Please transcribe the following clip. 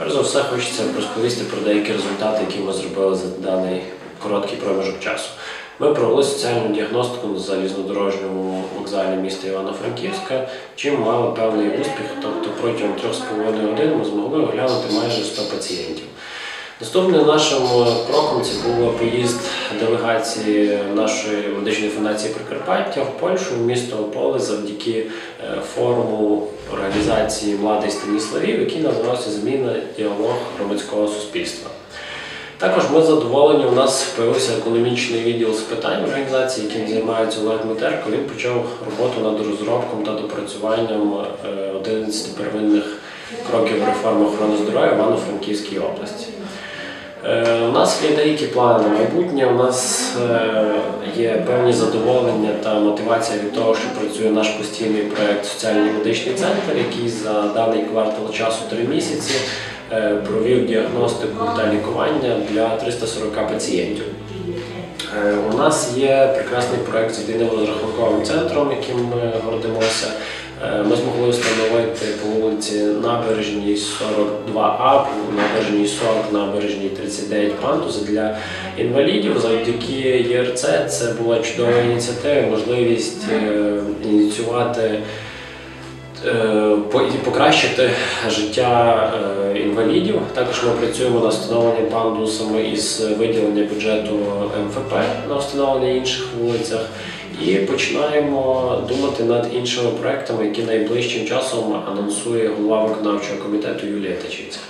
Перш за все, хочеться розповісти про деякі результати, які ми зробили за даний короткий проміжок часу. Ми провели соціальну діагностику на залізнодорожньому вокзалі міста Івано-Франківська, чим мали певний успіх. Тобто протягом 3,5 годин ми змогли оглянути майже 100 пацієнтів. Наступним нашим кроком це був поїзд делегації нашої медичної фундації Прикарпаття в Польщу, в місто Ополе, завдяки е, форуму організації Младий Станіславів, який називався Зміна діалог громадського суспільства. Також ми задоволені, у нас з'явився економічний відділ з питань організації, яким займається Олег Митерко. Він почав роботу над розробком та допрацюванням е, 11 первинних кроків реформи охорони здоров'я в Івано-Франківській області. У нас є деякі плани на майбутнє. У нас е, є певні задоволення та мотивація від того, що працює наш постійний проект Соціальний медичний центр, який за даний квартал часу три місяці е, провів діагностику та лікування для 340 пацієнтів. Е, У нас є прекрасний проект з єдиним розрахунковим центром, яким ми гордимося. Е, Ми змогли встановити по вулиці Набережній 42А, по набережній 40, набережній 39 пандуси для інвалідів. Завдяки ЄРЦ це була чудова ініціатива, можливість е, ініціювати е, покращити життя інвалідів. Також ми працюємо над встановленням пандусами із виділення бюджету МФП на встановлення інших вулицях. І починаємо думати над іншими проектами, які найближчим часом анонсує голова виконавчого комітету Юлія Тачинська.